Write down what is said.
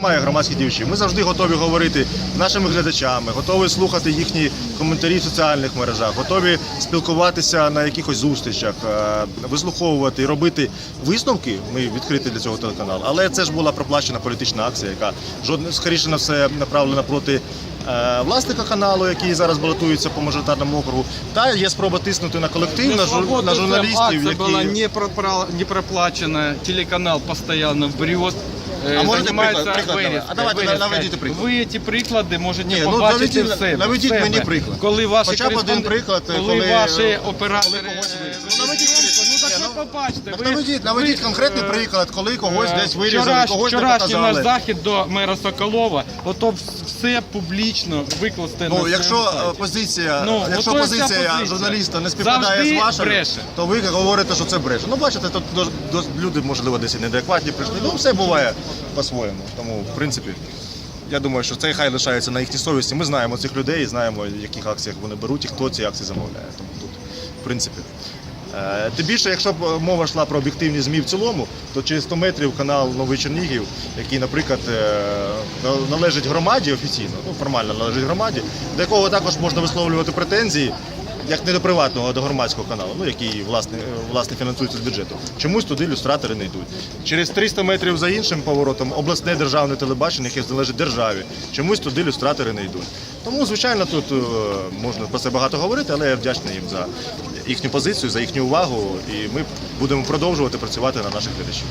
Має громадських діячів. Ми завжди готові говорити з нашими глядачами, готові слухати їхні коментарі в соціальних мережах, готові спілкуватися на якихось зустрічах, е, вислуховувати, робити висновки. Ми відкриті для цього телеканалу. Але це ж була проплачена політична акція, яка жодне скоріше на все направлена проти. е, Власника каналу, який зараз балотується по мажоритарному округу, та є спроба тиснути на колектив, на, жур- на журналістів, была які пропра- не проплачена, телеканал постоянно врет. э, А можете займається приклад- приклад вирізкою, навести? А давайте наведіть приклад. Ви ці приклади можете Ні, ну, побачити наведіть- в себе. наведіть в себе. мені приклад. Коли ваші Хоча б один кореспонденти- приклад, коли, коли- ваші оператори... коли когось е, вирізали. Ну, наведіть зйомку, Ну так ви ну, побачите. Так ви- наведіть, наведіть конкретний е, приклад, коли когось десь Е, вирізали, вчораш- когось не Вчорашній наш показали. захід до мера Соколова, ото все публічно викласти на Ну, своєму якщо сайті. е, позиція, Ну, якщо ото позиція позиція. журналіста не співпадає Завжди з вашою, бреше. то ви говорите, що це бреше. Ну, бачите, тут до- до- люди, можливо, десь і неадекватні прийшли. Ну, все буває по-своєму. Тому, в принципі, я думаю, що це хай лишається на їхній совісті. Ми знаємо цих людей, знаємо, в яких акціях вони беруть і хто ці акції замовляє. Тому тут, в принципі. Е, Тим більше, якщо б мова йшла про об'єктивні ЗМІ в цілому, то через 100 метрів канал Новий Чернігів, який, наприклад, е, належить громаді офіційно, ну формально належить громаді, до якого також можна висловлювати претензії, як не до приватного, а до громадського каналу, ну який власне, власне фінансується з бюджету. Чомусь туди люстратори не йдуть. Через 300 метрів за іншим поворотом обласне державне телебачення, яке належить державі, чомусь туди люстратори не йдуть. Тому, звичайно, тут е, можна про це багато говорити, але я вдячний їм за їхню позицію, за їхню увагу, і ми будемо продовжувати працювати на наших глядачів.